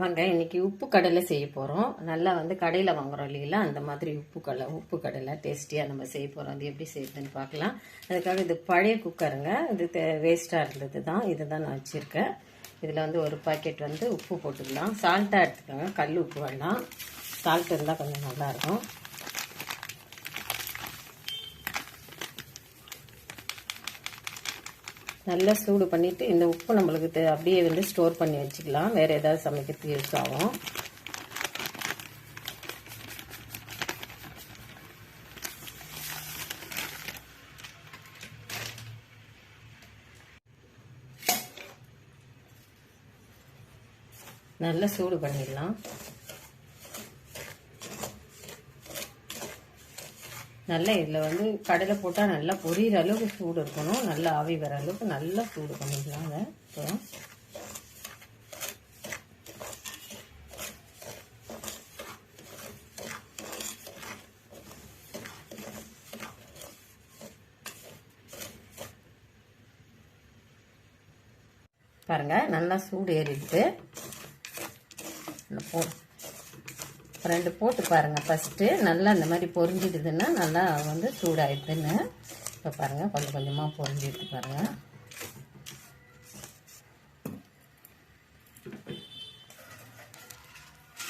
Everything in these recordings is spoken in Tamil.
வாங்க இன்னைக்கு உப்பு கடலை செய்ய போகிறோம் நல்லா வந்து கடையில் வாங்குறோம் இல்லைங்களா அந்த மாதிரி உப்பு கடலை உப்பு கடலை டேஸ்டியாக நம்ம செய்ய போகிறோம் அது எப்படி செய்யுதுன்னு பார்க்கலாம். அதுக்காக இது பழைய குக்கருங்க. இது வேஸ்ட்டாக இருந்தது தான் இது தான் நான் வச்சுருக்கேன். இதில் வந்து ஒரு பாக்கெட் வந்து உப்பு போட்டுக்கலாம். சால்ட்டாக எடுத்துக்கோங்க. கல் உப்பு வேண்டாம். சால்ட் இருந்தால் கொஞ்சம் நல்லாயிருக்கும் நல்லா சூடு பண்ணிவிட்டு இந்த உப்பு நம்மளுக்கு அப்படியே வந்து ஸ்டோர் பண்ணி வச்சுக்கலாம். வேறு ஏதாவது சமைக்கிறதுக்கு யூஸ் ஆகும். நல்லா சூடு பண்ணிடலாம். நல்லா இதில் வந்து கடலை போட்டால் நல்லா பொரியிற அளவுக்கு சூடு இருக்கணும். நல்லா ஆவி வர அளவுக்கு நல்லா சூடு பண்ணிக்கலாம் அதை இப்போ பாருங்க நல்லா சூடு ஏறிடுது. போ ரெண்டு போட்டு பாருங்கள் ஃபஸ்ட்டு நல்லா இந்த மாதிரி பொரிஞ்சிடுதுன்னா நல்லா வந்து சூடாயிடுதுன்னு. இப்போ பாருங்கள் கொஞ்சம் கொஞ்சமாக பொரிஞ்சிடுது பாருங்கள்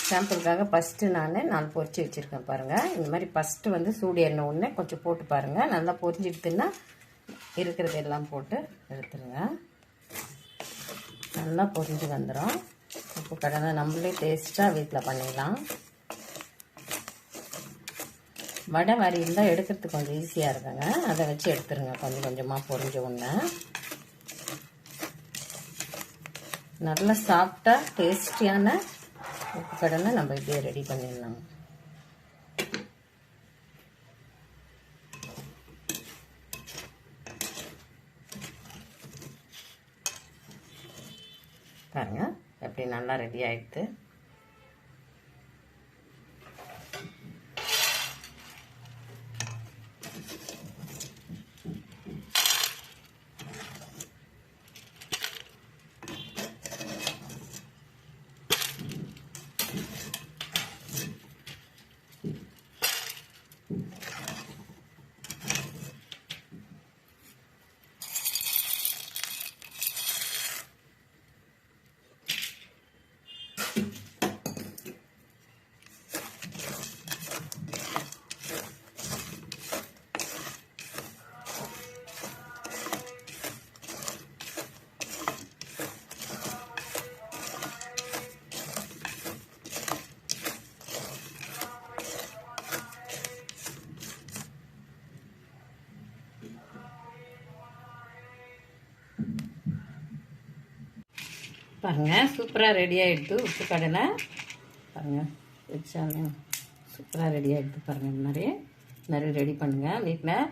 சாம்பிளுக்காக ஃபஸ்ட்டு நான் நான் பொரிச்சு வச்சுருக்கேன் பாருங்கள் இந்த மாதிரி ஃபஸ்ட்டு வந்து சூடு எண்ணெய் ஒன்று கொஞ்சம் போட்டு பாருங்கள் நல்லா பொரிஞ்சிடுதுன்னா இருக்கிறது எல்லாம் போட்டு எடுத்துருங்க. நல்லா பொரிஞ்சு வந்துடும் உப்பு கடலை நம்மளே டேஸ்ட்டாக வீட்டில் பண்ணிடலாம். வடை வரி இருந்தால் எடுக்கிறதுக்கு கொஞ்சம் ஈஸியாக இருக்குங்க. அதை வச்சு எடுத்துருங்க. கொஞ்சம் கொஞ்சமாக பொறிஞ்ச உடனே. நல்லா சாஃப்டாக டேஸ்டியான உப்பு கடலை நம்ம இப்படியே ரெடி பண்ணிடலாம் பாருங்க எப்படி நல்லா ரெடி ஆயிடுது. பாருங்கள் சூப்பராக ரெடி ஆகிடுது உப்பு கடலை. பாருங்கள் வச்சாலும் சூப்பராக ரெடி ஆகிடுது பாருங்கள் இந்த மாதிரி. இந்த மாதிரி ரெடி பண்ணுங்கள் வீட்டில்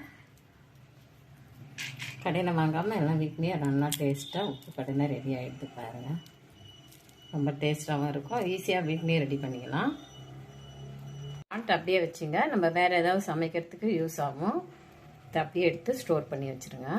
கடையில் வாங்காமல் எல்லாம் வீட்லேயே நல்லா டேஸ்ட்டாக உப்பு கடலை ரெடி ஆகிடுது பாருங்கள் ரொம்ப டேஸ்ட்டாகவும் இருக்கும். ஈஸியாக வீட்லேயே ரெடி பண்ணிக்கலாம். ஆண்ட்டு அப்படியே வச்சுங்க. நம்ம வேறு ஏதாவது சமைக்கிறதுக்கு யூஸ் ஆகும். இதை அப்படியே எடுத்து ஸ்டோர் பண்ணி வச்சுருங்க.